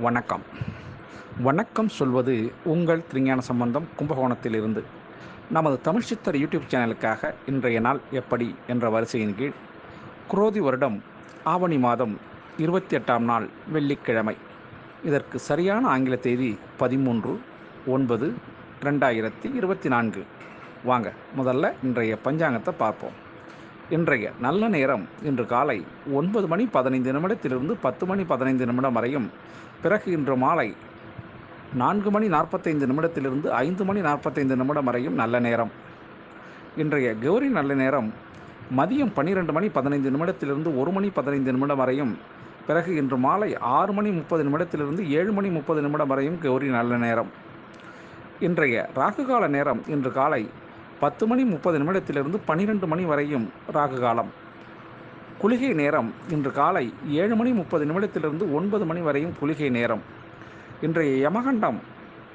வணக்கம். வணக்கம் சொல்வது உங்கள் திருஞான சம்பந்தம் கும்பகோணத்திலிருந்து. நமது தமிழ் சித்தர் யூடியூப் சேனலுக்காக இன்றைய நாள் எப்படி என்ற வரிசையின் கீழ் குரோதி வருடம் ஆவணி மாதம் இருபத்தி எட்டாம் நாள் வெள்ளிக்கிழமை. இதற்கு சரியான ஆங்கில தேதி பதிமூன்று ஒன்பது ரெண்டாயிரத்தி இருபத்தி நான்கு. வாங்க முதல்ல இன்றைய பஞ்சாங்கத்தை பார்ப்போம். இன்றைய நல்ல நேரம் இன்று காலை ஒன்பது மணி பதினைந்து நிமிடத்திலிருந்து பத்து மணி பதினைந்து நிமிடம் வரையும். பிறகு இன்று மாலை நான்கு மணி நாற்பத்தைந்து நிமிடத்திலிருந்து ஐந்து மணி நாற்பத்தைந்து நிமிடம் வரையும் நல்ல நேரம். இன்றைய கௌரி நல்ல நேரம் மதியம் பன்னிரெண்டு மணி பதினைந்து நிமிடத்திலிருந்து ஒரு மணி பதினைந்து நிமிடம் வரையும். பிறகு இன்று மாலை ஆறு மணி முப்பது நிமிடத்திலிருந்து ஏழு மணி முப்பது நிமிடம் வரையும் கௌரி நல்ல நேரம். இன்றைய ராகுகால நேரம் இன்று காலை பத்து மணி முப்பது நிமிடத்திலிருந்து பன்னிரெண்டு மணி வரையும் ராகு காலம் குளிகை நேரம் இன்று காலை ஏழு மணி முப்பது நிமிடத்திலிருந்து ஒன்பது மணி வரையும் குளிகை நேரம். இன்றைய யமகண்டம்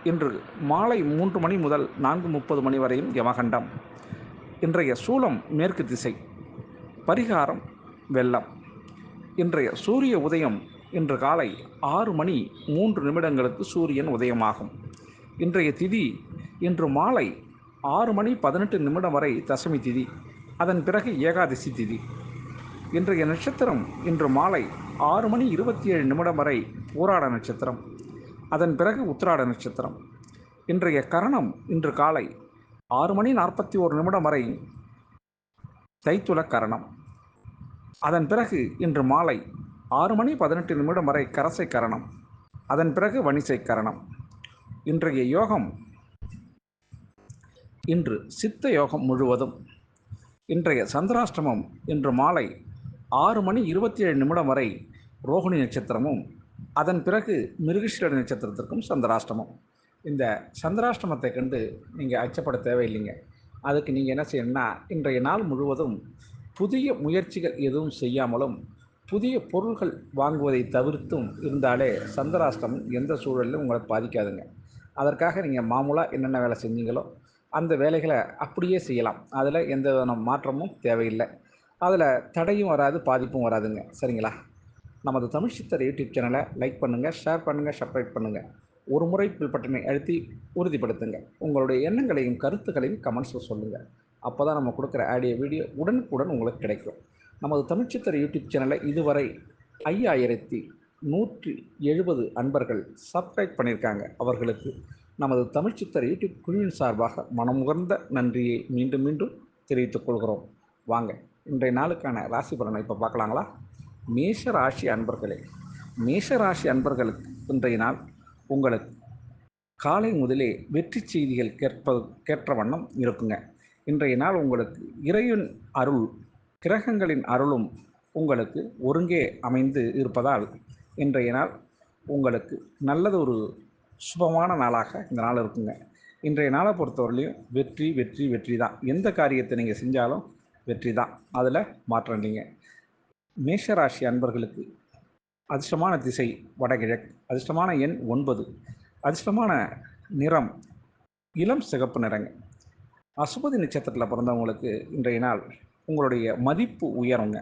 இன்று மாலை மூன்று மணி முதல் நான்கு முப்பது மணி வரையும் யமகண்டம். இன்றைய சூலம் மேற்கு திசை. பரிகாரம் வெள்ளம். இன்றைய சூரிய உதயம் இன்று காலை ஆறு மணி மூன்று நிமிடங்களுக்கு சூரியன் உதயமாகும். இன்றைய திதி இன்று மாலை ஆறு மணி பதினெட்டு நிமிடம் வரை தசமி திதி அதன் பிறகு ஏகாதசி திதி. இன்றைய நட்சத்திரம் இன்று மாலை ஆறு மணி இருபத்தி ஏழு நிமிடம் வரை போராட நட்சத்திரம் அதன் பிறகு உத்திராட நட்சத்திரம். இன்றைய கரணம் இன்று காலை ஆறு மணி நாற்பத்தி ஓரு நிமிடம் வரை தைத்துல கரணம். அதன் பிறகு இன்று மாலை ஆறு மணி பதினெட்டு நிமிடம் வரை கரசை கரணம் அதன் பிறகு வணிசை கரணம். இன்றைய யோகம் இன்று சித்த யோகம் முழுவதும். இன்றைய சந்திராஷ்டமம் இன்று மாலை ஆறு மணி இருபத்தி ஏழு நிமிடம் வரை ரோஹிணி நட்சத்திரமும் அதன் பிறகு மிருகஷீர நட்சத்திரத்திற்கும் சந்திராஷ்டமம். இந்த சந்திராஷ்டமத்தை கண்டு நீங்கள் அச்சப்பட தேவையில்லைங்க. அதுக்கு நீங்கள் என்ன செய்யணும்னா இன்றைய நாள் முழுவதும் புதிய முயற்சிகள் எதுவும் செய்யாமலும் புதிய பொருள்கள் வாங்குவதை தவிர்த்தும் இருந்தாலே சந்திராஷ்டமம் எந்த சூழலிலும் உங்களை பாதிக்காதுங்க. அதற்காக நீங்கள் மாமூலாக என்னென்ன வேலை செஞ்சீங்களோ அந்த வேலைகளை அப்படியே செய்யலாம். அதில் எந்த விதமான மாற்றமும் தேவையில்லை. அதில் தடையும் வராது பாதிப்பும் வராதுங்க. சரிங்களா? நமது தமிழ் சித்தர் யூடியூப் சேனலை லைக் பண்ணுங்கள் ஷேர் பண்ணுங்கள் சப்ஸ்கிரைப் பண்ணுங்கள் ஒரு முறை பில் பட்டனை அழுத்தி உறுதிப்படுத்துங்க. உங்களுடைய எண்ணங்களையும் கருத்துக்களையும் கமெண்ட்ஸில் சொல்லுங்கள் அப்போ தான் நம்ம கொடுக்குற ஆடியோ வீடியோ உடனுக்குடன் உங்களுக்கு கிடைக்கும். நமது தமிழ்ச்சித்திர யூடியூப் சேனலை இதுவரை ஐயாயிரத்தி நூற்றி எழுபது அன்பர்கள் சப்ஸ்கிரைப் பண்ணியிருக்காங்க அவர்களுக்கு. நமது தமிழ் சித்தர் யூடியூப் குழுவின் சார்பாக மனமுகர்ந்த நன்றியை மீண்டும் மீண்டும் தெரிவித்துக் கொள்கிறோம். வாங்க இன்றைய நாளுக்கான ராசி பலனை இப்போ பார்க்கலாங்களா? மேஷ ராசி அன்பர்களே மேஷ ராசி அன்பர்களுக்கு இன்றைய நாள் உங்களுக்கு காலை முதலே வெற்றி செய்திகள் கேட்பது கேட்ட வண்ணம் இருக்குங்க. இன்றைய நாள் உங்களுக்கு இறையின் அருள் கிரகங்களின் அருளும் உங்களுக்கு ஒருங்கே அமைந்து இருப்பதால் இன்றைய நாள் உங்களுக்கு நல்லது ஒரு சுபமான நாளாக இந்த நாள் இருக்குங்க. இன்றைய நாளை பொறுத்தவரையிலையும் வெற்றி வெற்றி வெற்றி தான் எந்த காரியத்தை நீங்கள் செஞ்சாலும் வெற்றி தான் அதில் மாற்றம் இல்லைங்க. மேஷராசி அன்பர்களுக்கு அதிர்ஷ்டமான திசை வடகிழக்கு அதிர்ஷ்டமான எண் ஒன்பது. அதிர்ஷ்டமான நிறம் இளம் சிகப்பு நிறங்க. அசுபதி நட்சத்திரத்தில் பிறந்தவங்களுக்கு இன்றைய நாள் உங்களுடைய மதிப்பு உயருங்க.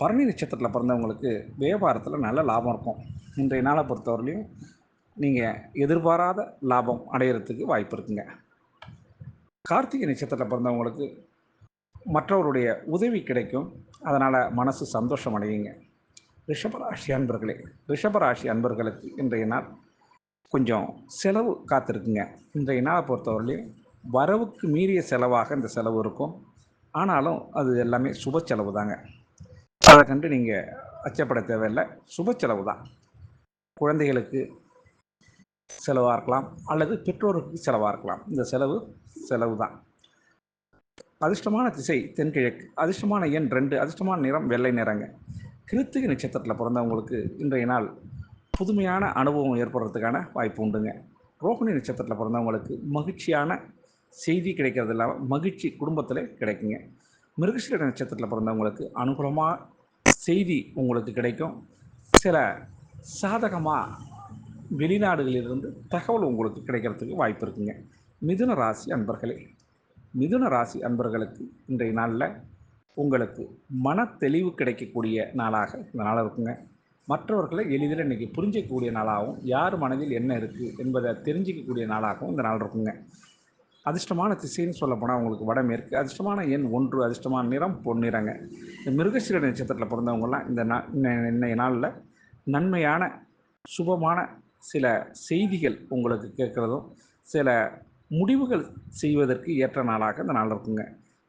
பரணி நட்சத்திரத்தில் பிறந்தவங்களுக்கு வியாபாரத்தில் நல்ல லாபம் இருக்கும். இன்றைய நாளை பொறுத்தவரையிலையும் நீங்கள் எதிர்பாராத லாபம் அடையிறதுக்கு வாய்ப்பு இருக்குங்க. கார்த்திகை நட்சத்திரத்தில் பிறந்தவங்களுக்கு மற்றவருடைய உதவி கிடைக்கும். அதனால் மனசு சந்தோஷம் அடையுங்க. ரிஷபராசி அன்பர்களே ரிஷபராசி அன்பர்களுக்கு இன்றைய நாள் கொஞ்சம் செலவு காத்திருக்குங்க. இன்றைய நாளை பொறுத்தவரையிலையும் வரவுக்கு மீறிய செலவாக இந்த செலவு இருக்கும். ஆனாலும் அது எல்லாமே சுப செலவு தாங்க அதை கண்டு நீங்கள் அச்சப்பட தேவையில்லை. சுப செலவு தான். குழந்தைகளுக்கு செலவாக இருக்கலாம் அல்லது பெற்றோருக்கு செலவாக இருக்கலாம். இந்த செலவு செலவு தான். அதிர்ஷ்டமான திசை தென்கிழக்கு அதிர்ஷ்டமான எண் ரெண்டு அதிர்ஷ்டமான நிறம் வெள்ளை நிறங்க. கிருத்திகை நட்சத்திரத்தில் பிறந்தவங்களுக்கு இன்றைய நாள் புதுமையான அனுபவம் ஏற்படுறதுக்கான வாய்ப்பு உண்டுங்க. ரோகிணி நட்சத்திரத்தில் பிறந்தவங்களுக்கு மகிழ்ச்சியான செய்தி கிடைக்கிறது இல்லாமல் மகிழ்ச்சி குடும்பத்தில் கிடைக்குங்க. மிருகசீர நட்சத்திரத்தில் பிறந்தவங்களுக்கு அனுகூலமாக செய்தி உங்களுக்கு கிடைக்கும். சில சாதகமாக வெளிநாடுகளிலிருந்து தகவல் உங்களுக்கு கிடைக்கிறதுக்கு வாய்ப்பு இருக்குங்க. மிதுன ராசி அன்பர்களே மிதுன ராசி அன்பர்களுக்கு இன்றைய நாளில் உங்களுக்கு மன தெளிவு கிடைக்கக்கூடிய நாளாக இந்த நாள் இருக்குங்க. மற்றவர்களை எளிதில் இன்றைக்கி புரிஞ்சிக்கக்கூடிய நாளாகவும் யார் மனதில் என்ன இருக்குது என்பதை தெரிஞ்சிக்கக்கூடிய நாளாகவும் இந்த நாள் இருக்குங்க. அதிர்ஷ்டமான திசைன்னு சொல்ல போனால் உங்களுக்கு வடமேற்கு அதிர்ஷ்டமான எண் ஒன்று அதிர்ஷ்டமான நிறம் பொன்னிறங்க. இந்த மிருகசீர நட்சத்திரத்தில் பிறந்தவங்கலாம் இந்த நா இன்னைய நாளில் நன்மையான சுபமான சில செய்திகள் உங்களுக்கு கேட்குறதும் சில முடிவுகள் செய்வதற்கு ஏற்ற நாளாக இந்த நாள் இருக்குங்க.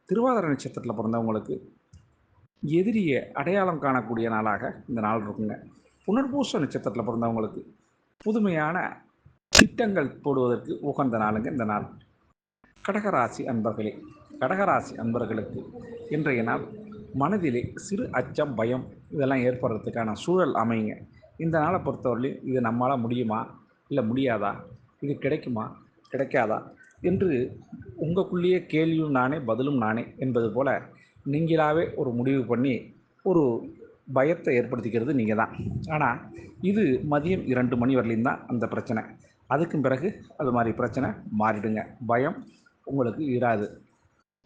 திருவாதிரை நட்சத்திரத்தில் பிறந்தவங்களுக்கு எதிரியை அடையாளம் காணக்கூடிய நாளாக இந்த நாள் இருக்குங்க. புனர்பூச நட்சத்திரத்தில் பிறந்தவங்களுக்கு புதுமையான திட்டங்கள் போடுவதற்கு உகந்த நாளுங்க இந்த நாள். கடகராசி அன்பர்களே கடகராசி அன்பர்களுக்கு இன்றைய நாள் மனதிலே சிறு அச்சம் பயம் இதெல்லாம் ஏற்படுறதுக்கான சூழல் அமையுங்க. இந்த நாளை பொறுத்தவரையிலும் இது நம்மளால் முடியுமா? இல்லை முடியாதா? இது கிடைக்குமா? கிடைக்காதா? என்று உங்களுக்குள்ளேயே கேள்வியும் நானே பதிலும் நானே என்பது போல் நீங்களாகவே ஒரு முடிவு பண்ணி ஒரு பயத்தை ஏற்படுத்திக்கிறது நீங்கள் தான் ஆனால் இது மதியம் இரண்டு மணி வரலையும் தான் அந்த பிரச்சனை. அதுக்கும் பிறகு அது மாதிரி பிரச்சனை மாறிடுங்க. பயம் உங்களுக்கு இராது.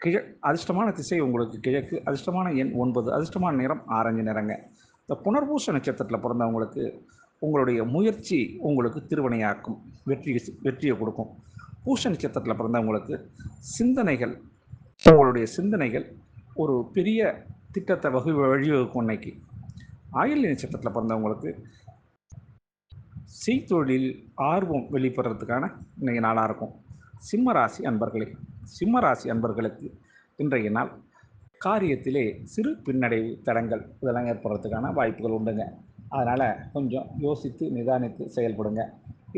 கிழ அதிர்ஷ்டமான திசை உங்களுக்கு கிழக்கு அதிர்ஷ்டமான எண் ஒன்பது அதிர்ஷ்டமான நிறம் ஆரஞ்சு நிறங்க. இந்த புனர்பூச நட்சத்திரத்தில் பிறந்தவங்களுக்கு உங்களுடைய முயற்சி உங்களுக்கு திருவினையாக்கும் வெற்றி வெற்றியை கொடுக்கும். பூச நட்சத்திரத்தில் பிறந்தவங்களுக்கு சிந்தனைகள் உங்களுடைய சிந்தனைகள் ஒரு பெரிய திட்டத்தை வகு வழிவகுக்கும் அன்னைக்கு. ஆயுள் நட்சத்திரத்தில் பிறந்தவங்களுக்கு செய்தொழில் ஆர்வம் வெளிப்படுறதுக்கான இன்றைய நாளாக இருக்கும். சிம்ம ராசி அன்பர்களே சிம்ம ராசி அன்பர்களுக்கு இன்றைய நாள் காரியத்திலே சிறு பின்னடைவு தடங்கள் இதெல்லாம் ஏற்படுறதுக்கான வாய்ப்புகள் உண்டுங்க. அதனால் கொஞ்சம் யோசித்து நிதானித்து செயல்படுங்க.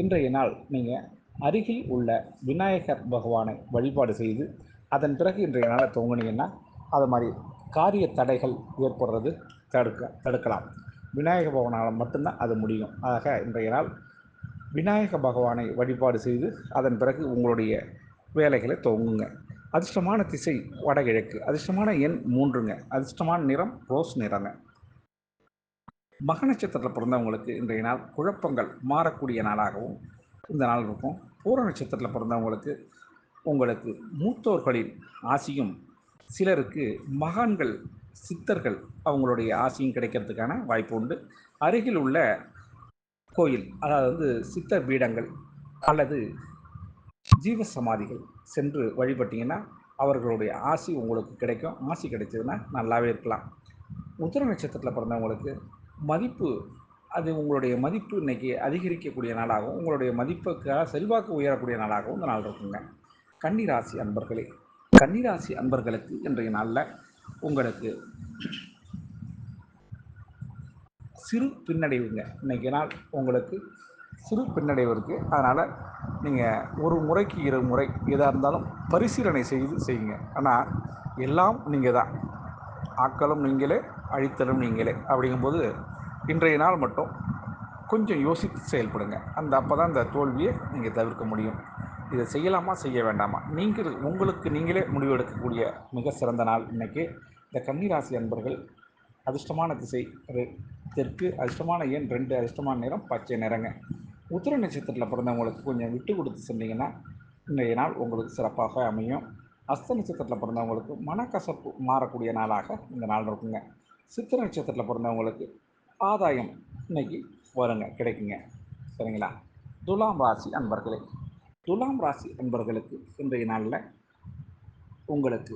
இன்றைய நாள் நீங்கள் அருகில் உள்ள விநாயகர் பகவானை வழிபாடு செய்து அதன் பிறகு இன்றைய நாளை தூங்குனீங்கன்னா அது மாதிரி காரிய தடைகள் ஏற்படுறது தடுக்க தடுக்கலாம். விநாயகர் பகவானால் மட்டும்தான் அது முடியும். ஆக இன்றைய நாள் விநாயக பகவானை வழிபாடு செய்து அதன் பிறகு உங்களுடைய வேலைகளை துவங்குங்க. அதிர்ஷ்டமான திசை வடகிழக்கு அதிர்ஷ்டமான எண் மூன்றுங்க. அதிர்ஷ்டமான நிறம் ரோஸ் நிறங்க. மக நட்சத்திரத்தில் பிறந்தவங்களுக்கு இன்றைய நாள் குழப்பங்கள் மாறக்கூடிய நாளாகவும் இந்த நாள் இருக்கும். பூர நட்சத்திரத்தில் பிறந்தவங்களுக்கு உங்களுக்கு மூத்தோர்களின் ஆசியும் சிலருக்கு மகான்கள் சித்தர்கள் அவங்களுடைய ஆசையும் கிடைக்கிறதுக்கான வாய்ப்பு உண்டு. அருகில் உள்ள கோயில் அதாவது வந்து சித்த பீடங்கள் அல்லது ஜீவ சமாதிகள் சென்று வழிபட்டிங்கன்னா அவர்களுடைய ஆசி உங்களுக்கு கிடைக்கும். ஆசி கிடைச்சதுன்னா நல்லாவே இருக்கலாம். உத்திர நட்சத்திரத்தில் பிறந்தவங்களுக்கு மதிப்பு அது உங்களுடைய மதிப்பு இன்றைக்கி அதிகரிக்கக்கூடிய நாளாகவும் உங்களுடைய மதிப்புக்காக செல்வாக்கு உயரக்கூடிய நாளாகவும் இந்த நாள் இருக்குங்க. கன்னிராசி அன்பர்களே கன்னிராசி அன்பர்களுக்கு இன்றைய நாளில் உங்களுக்கு சிறு பின்னடைவுங்க. இன்றைக்கி நாள் உங்களுக்கு சிறு பின்னடைவு இருக்குது அதனால் நீங்கள் ஒரு முறைக்கு இரு முறை எதாக இருந்தாலும் பரிசீலனை செய்து செய்யுங்க. ஆனால் எல்லாம் நீங்கள் தான் ஆக்களும் நீங்களே அழித்தலும் நீங்களே அப்படிங்கும்போது இன்றைய நாள் மட்டும் கொஞ்சம் யோசித்து செயல்படுங்க. அந்த அப்போ தான் இந்த தோல்வியை நீங்கள் தவிர்க்க முடியும். இதை செய்யலாமா செய்ய வேண்டாமா? நீங்கள் உங்களுக்கு நீங்களே முடிவெடுக்கக்கூடிய மிக சிறந்த நாள் இன்றைக்கி இந்த கன்னிராசி அன்பர்கள் அதிர்ஷ்டமான திசை தெற்கு அதிர்ஷ்டமான எண் ரெண்டு அதிர்ஷ்டமான நிறம் பச்சை நிறங்க. உத்திர நட்சத்திரத்தில் பிறந்தவங்களுக்கு கொஞ்சம் விட்டு கொடுத்து செஞ்சீங்கன்னா இன்றைய நாள் உங்களுக்கு சிறப்பாக அமையும். அஸ்த நட்சத்திரத்தில் பிறந்தவங்களுக்கு மனக்கசப்பு மாறக்கூடிய நாளாக இந்த நாள் இருக்குங்க. சித்திர நட்சத்திரத்தில் பிறந்தவங்களுக்கு ஆதாயம் இன்னைக்கு வருங்க கிடைக்குங்க. சரிங்களா? துலாம் ராசி அன்பர்களே துலாம் ராசி அன்பர்களுக்கு இன்றைய நாளில் உங்களுக்கு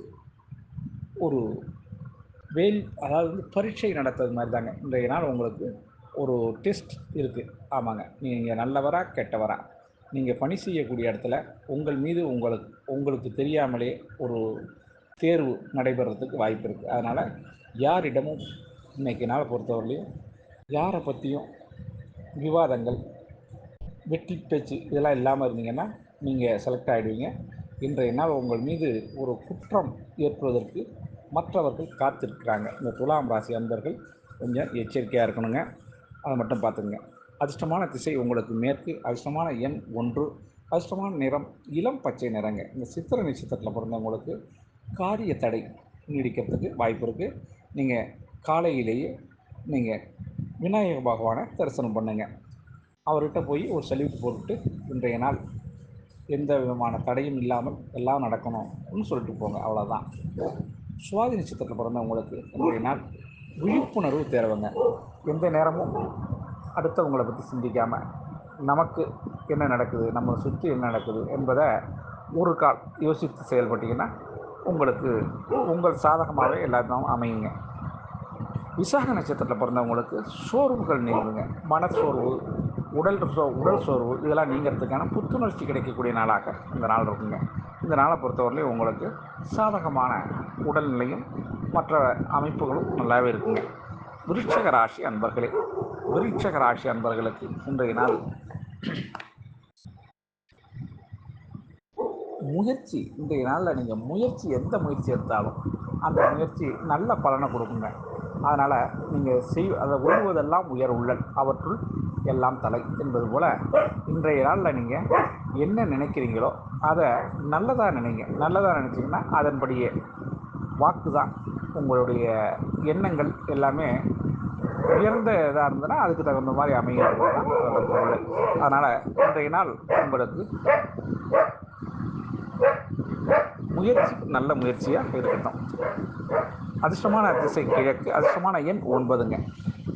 ஒரு வேல் அதாவது வந்து பரீட்சை நடத்துறது மாதிரி தாங்க இன்றைய நாள் உங்களுக்கு ஒரு டெஸ்ட் இருக்குது ஆமாங்க. நீங்கள் நல்லவரா கெட்டவரா. நீங்கள் பணி செய்யக்கூடிய இடத்துல உங்கள் மீது உங்களுக்கு உங்களுக்கு தெரியாமலே ஒரு தேர்வு நடைபெறத்துக்கு வாய்ப்பு இருக்குது அதனால் யாரிடமும் இன்றைக்கி நாளை பொறுத்தவரையிலையும் யாரை பற்றியும் விவாதங்கள் வெற்றி பேச்சு இதெல்லாம் இல்லாமல் இருந்தீங்கன்னா நீங்கள் செலக்ட் ஆகிடுவீங்க இன்றைய நாள் உங்கள் மீது ஒரு குற்றம் ஏற்படுவதற்கு மற்றவர்கள் காத்திருக்கிறாங்க. இந்த துலாம் ராசி அன்பர்கள் கொஞ்சம் எச்சரிக்கையாக இருக்கணுங்க. அதை மட்டும் பார்த்துங்க அதிர்ஷ்டமான திசை உங்களுக்கு மேற்கு அதிர்ஷ்டமான எண் ஒன்று அதிர்ஷ்டமான நிறம் இளம் பச்சை நிறங்க. இந்த சித்திர நட்சத்திரத்தில் பிறந்தவங்களுக்கு காரிய தடை நீடிக்கிறதுக்கு வாய்ப்பு இருக்குது நீங்கள் காலையிலேயே நீங்கள் விநாயக பகவானை தரிசனம் பண்ணுங்கள் அவர்கிட்ட போய் ஒரு சல்யூட் போட்டுட்டு இன்றைய நாள் எந்த விதமான தடையும் இல்லாமல் எல்லாம் நடக்கணும்னு சொல்லிட்டு போங்க. அவ்வளோதான் சுவாதி நட்சத்திரத்தில் பிறந்தவங்களுக்கு இன்றைய நாள் விழிப்புணர்வு தேவைங்க. எந்த நேரமும் அடுத்தவங்களை பற்றி சிந்திக்காமல் நமக்கு என்ன நடக்குது நம்ம சுற்றி என்ன நடக்குது என்பதை ஒரு கால் யோசித்து செயல்பட்டிங்கன்னா உங்களுக்கு உங்கள் சாதகமாகவே எல்லாத்தையும் அமையுங்க. விசாக நட்சத்திரத்தில் பிறந்தவங்களுக்கு சோர்வுகள் நீங்குங்க. மனச்சோர்வு உடல் சோ உடல் சோர்வு இதெல்லாம் நீங்கிறதுக்கான புத்துணர்ச்சி கிடைக்கக்கூடிய நாளாக இந்த நாள் இருக்குங்க. இந்த நாளை பொறுத்தவரையிலையும் உங்களுக்கு சாதகமான உடல்நிலையும் மற்ற அமைப்புகளும் நல்லாவே இருக்குங்க. விருட்சக ராசி அன்பர்களே விருட்சக ராசி அன்பர்களுக்கு இன்றைய நாள் முயற்சி. இன்றைய நாளில் நீங்கள் முயற்சி எந்த முயற்சி எடுத்தாலும் அந்த முயற்சி நல்ல பலனை கொடுக்குங்க. அதனால் நீங்கள் செய் அதை ஒழுவதெல்லாம் உயர் உள்ளல். அவற்றுள் எல்லாம் தலை என்பது போல் இன்றைய நாளில் நீங்கள் என்ன நினைக்கிறீங்களோ அதை நல்லதாக நினைங்க. நல்லதாக நினச்சிங்கன்னா அதன்படியே வாக்கு தான் உங்களுடைய எண்ணங்கள் எல்லாமே உயர்ந்த இதாக இருந்ததுன்னா அதுக்கு தகுந்த மாதிரி அமைகிறது தான் பொருள் அதனால் இன்றைய நாள் உங்களுக்கு முயற்சி நல்ல முயற்சியாக இருக்கட்டும். அதிர்ஷ்டமான திசை கிழக்கு அதிர்ஷ்டமான எண் ஒன்பதுங்க.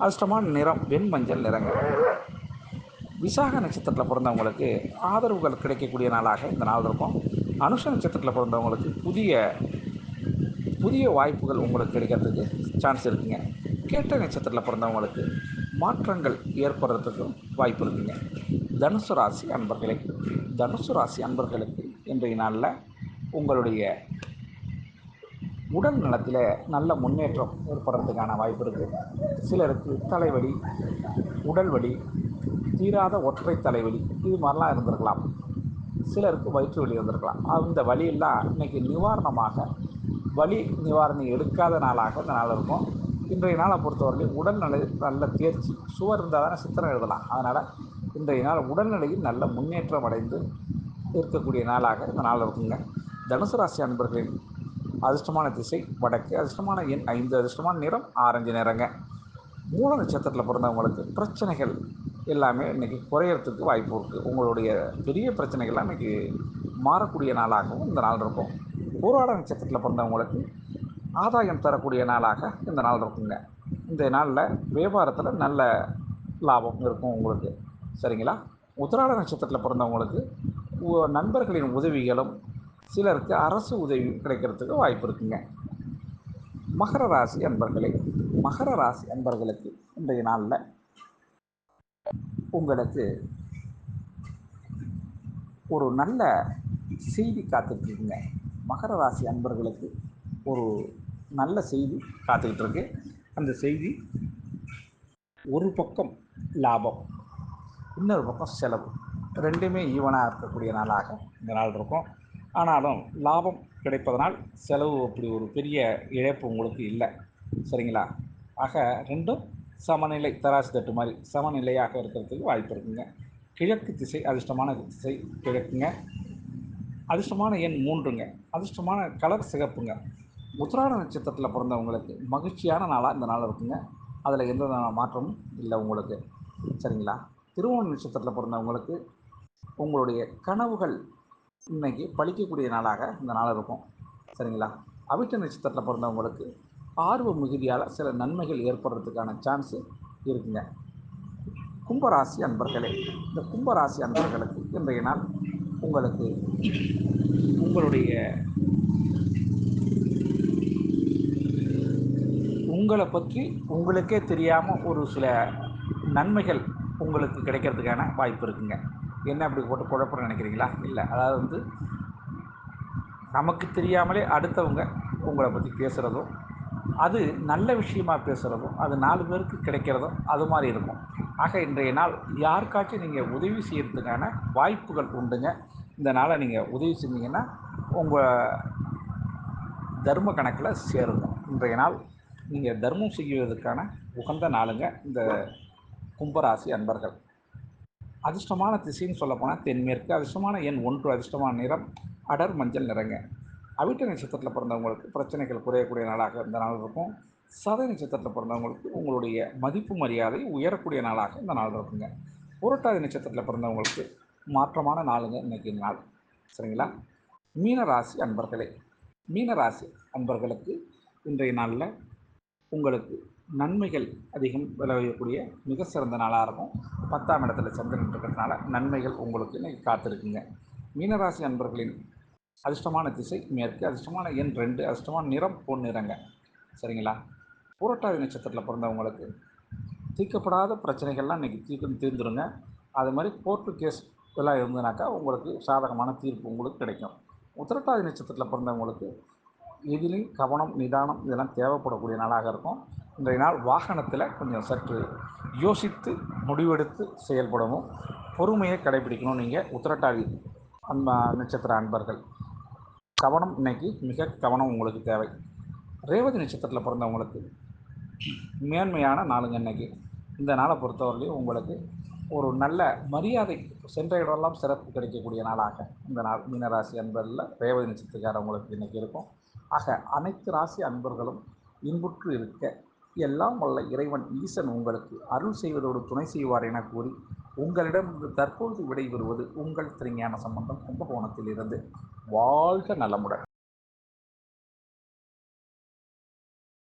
அதிர்ஷ்டமான நிறம் வெண்மஞ்சள் நிறங்க. விசாக நட்சத்திரத்தில் பிறந்தவங்களுக்கு ஆதரவுகள் கிடைக்கக்கூடிய நாளாக இந்த நாள் இருக்கும். அனுஷ நட்சத்திரத்தில் பிறந்தவங்களுக்கு புதிய புதிய வாய்ப்புகள் உங்களுக்கு கிடைக்கிறதுக்கு சான்ஸ் இருக்குங்க. கேட்ட நட்சத்திரத்தில் பிறந்தவங்களுக்கு மாற்றங்கள் ஏற்படுறதுக்கும் வாய்ப்பு இருக்குங்க. தனுசு ராசி அன்பர்களே தனுசு ராசி அன்பர்களுக்கு இன்றைய நாளில் உங்களுடைய உடல் நலத்தில் நல்ல முன்னேற்றம் ஏற்படுறதுக்கான வாய்ப்பு இருக்குது சிலருக்கு தலைவலி உடல் வலி தீராத ஒற்றை தலைவலி. இது மாதிரிலாம் இருந்திருக்கலாம். சிலருக்கு வயிற்று வலி இருந்திருக்கலாம் அந்த வலியெல்லாம் இன்றைக்கி நிவாரணமாக வலி நிவாரணம் எடுக்காத நாளாக இந்த நாள் இருக்கும். இன்றைய நாளை பொறுத்தவரைக்கும் உடல்நிலை நல்ல தேர்ச்சி சுவர் இருந்தால் தானே சித்திரம் எழுதலாம். அதனால் இன்றைய நாள் உடல்நிலையில் நல்ல முன்னேற்றம் அடைந்து இருக்கக்கூடிய நாளாக இந்த நாள் இருக்குங்க. தனுசு ராசி அன்பர்களின் அதிர்ஷ்டமான திசை வடக்கு அதிர்ஷ்டமான எண் ஐந்து அதிர்ஷ்டமான நிறம் ஆரஞ்சு நிறங்க. மூல நட்சத்திரத்தில் பிறந்தவங்களுக்கு பிரச்சனைகள் எல்லாமே இன்றைக்கி குறையறதுக்கு வாய்ப்பு இருக்குது உங்களுடைய பெரிய பிரச்சனைகள்லாம் இன்றைக்கி மாறக்கூடிய நாளாகவும் இந்த நாள் இருக்கும். போராட நட்சத்திரத்தில் பிறந்தவங்களுக்கு ஆதாயம் தரக்கூடிய நாளாக இந்த நாள் இருக்குங்க. இந்த நாளில் வியாபாரத்தில் நல்ல லாபம் இருக்கும் உங்களுக்கு. சரிங்களா? உத்திராட நட்சத்திரத்தில் பிறந்தவங்களுக்கு நண்பர்களின் உதவிகளும் சிலருக்கு அரசு உதவி கிடைக்கிறதுக்கு வாய்ப்பு இருக்குங்க. மகர ராசி அன்பர்களே மகர ராசி அன்பர்களுக்கு இன்றைய நாளில் உங்களுக்கு ஒரு நல்ல செய்தி காத்துட்ருக்குங்க மகர ராசி அன்பர்களுக்கு ஒரு நல்ல செய்தி காத்துக்கிட்டு இருக்கு அந்த செய்தி ஒரு பக்கம் லாபம் இன்னொரு பக்கம் செலவு. ரெண்டுமே ஈவனாக இருக்கக்கூடிய நாளாக இந்த நாள் இருக்கும். ஆனாலும் லாபம் கிடைப்பதனால் செலவு அப்படி ஒரு பெரிய இழப்பு உங்களுக்கு இல்லை. சரிங்களா? ஆக ரெண்டும் சமநிலை தராசு தட்டு மாதிரி சமநிலையாக இருக்கிறதுக்கு வாய்ப்பு இருக்குங்க. கிழக்கு திசை அதிர்ஷ்டமான திசை கிழக்குங்க. அதிர்ஷ்டமான எண் மூன்றுங்க. அதிர்ஷ்டமான கலர் சிகப்புங்க. உத்திராட நட்சத்திரத்தில் பிறந்தவங்களுக்கு மகிழ்ச்சியான நாளாக இந்த நாள் இருக்குங்க. அதில் எந்த மாற்றமும் இல்லை உங்களுக்கு. சரிங்களா? திருவோண நட்சத்திரத்தில் பிறந்தவங்களுக்கு உங்களுடைய கனவுகள் இன்னைக்கு பழிக்கக்கூடிய நாளாக இந்த நாள் இருக்கும். சரிங்களா? அவிட்ட நட்சத்திரத்தில் பிறந்தவங்களுக்கு ஆர்வ மிகுதியால் சில நன்மைகள் ஏற்படுறதுக்கான சான்ஸு இருக்குங்க. கும்பராசி அன்பர்களே இந்த கும்பராசி அன்பர்களுக்கு இன்றைய நாள் உங்களுக்கு உங்களுடைய உங்களை பற்றி உங்களுக்கே தெரியாமல் ஒரு சில நன்மைகள் உங்களுக்கு கிடைக்கிறதுக்கான வாய்ப்பு இருக்குங்க. என்ன அப்படி போட்டு குழப்பம் நினைக்கிறீங்களா? இல்லை. அதாவது வந்து நமக்கு தெரியாமலே அடுத்தவங்க உங்களை பற்றி பேசுகிறதும் அது நல்ல விஷயமா பேசுகிறதும் அது நாலு பேருக்கு கிடைக்கிறதும் அது மாதிரி இருக்கும். ஆக இன்றைய நாள் யாருக்காச்சும் நீங்கள் உதவி செய்யறதுக்கான வாய்ப்புகள் உண்டுங்க. இந்த நாளை நீங்கள் உதவி செஞ்சீங்கன்னா உங்கள் தர்ம கணக்கில் சேருங்க இன்றைய நாள் நீங்கள் தர்மம் செய்வதற்கான உகந்த நாளுங்க இந்த கும்பராசி அன்பர்கள். அதிர்ஷ்டமான திசைன்னு சொல்லப்போனால் தென்மேற்கு அதிர்ஷ்டமான எண் ஒன்று அதிர்ஷ்டமான நிறம் அடர் மஞ்சள் நிறங்க. அவிட்ட நட்சத்திரத்தில் பிறந்தவங்களுக்கு பிரச்சனைகள் குறையக்கூடிய நாளாக இந்த நாள் இருக்கும். சதை நட்சத்திரத்தில் பிறந்தவங்களுக்கு உங்களுடைய மதிப்பு மரியாதை உயரக்கூடிய நாளாக இந்த நாள் இருக்குங்க. புரட்டாதி நட்சத்திரத்தில் பிறந்தவங்களுக்கு மாற்றமான நாளுங்க இன்னைக்கு நாள். சரிங்களா? மீனராசி அன்பர்களே மீனராசி அன்பர்களுக்கு இன்றைய நாளில் உங்களுக்கு நன்மைகள் அதிகம் விளைவிக்கக்கூடிய மிக சிறந்த நாளாக இருக்கும். பத்தாம் இடத்துல சந்திரன் இருக்கிறதுனால நன்மைகள் உங்களுக்கு இன்றைக்கி காத்திருக்குங்க. மீனராசி அன்பர்களின் அதிர்ஷ்டமான திசை மேற்கு அதிர்ஷ்டமான எண் ரெண்டு அதிர்ஷ்டமான நிறம் பொன்னிறங்க சரிங்களா? புரட்டாதி நட்சத்திரத்தில் பிறந்தவங்களுக்கு தீர்க்கப்படாத பிரச்சனைகள்லாம் இன்றைக்கி தீர்க்கும் தீர்ந்துருங்க. அது மாதிரி கோர்ட்டு கேஸ் இதெல்லாம் இருந்ததுனாக்கா உங்களுக்கு சாதகமான தீர்ப்பு உங்களுக்கு கிடைக்கும். உத்திரட்டாதி நட்சத்திரத்தில் பிறந்தவங்களுக்கு எதிலையும் கவனம் நிதானம் இதெல்லாம் தேவைப்படக்கூடிய நாளாக இருக்கும். இன்றைய நாள் வாகனத்தில் கொஞ்சம் சற்று யோசித்து முடிவெடுத்து செயல்படவும் பொறுமையை கடைபிடிக்கணும். நீங்கள் உத்திரட்டாதி அன்ப நட்சத்திர அன்பர்கள். கவனம் இன்னைக்கு மிக கவனம் உங்களுக்கு தேவை. ரேவதி நட்சத்திரத்தில் பிறந்தவங்களுக்கு மேன்மையான நாளுங்க இன்னைக்கு. இந்த நாளை பொறுத்தவரையிலையும் உங்களுக்கு ஒரு நல்ல மரியாதை சென்ற இடமெல்லாம் சிறப்பு கிடைக்கக்கூடிய நாளாக இந்த நாள். மீனராசி அன்பரில் ரேவதி நட்சத்திரக்காரவங்களுக்கு இன்றைக்கி இருக்கும். ஆக அனைத்து ராசி அன்பர்களும் இன்புற்று இருக்க எல்லாம் வல்ல இறைவன் ஈசன் உங்களுக்கு அருள் செய்வதோடு துணை செய்வார் என கூறி உங்களிடம் தற்பொழுது விடைபெறுவது உங்கள் திருஞான சம்பந்தம் கும்பகோணத்தில் இருந்து வாழ்க நலமுடன்.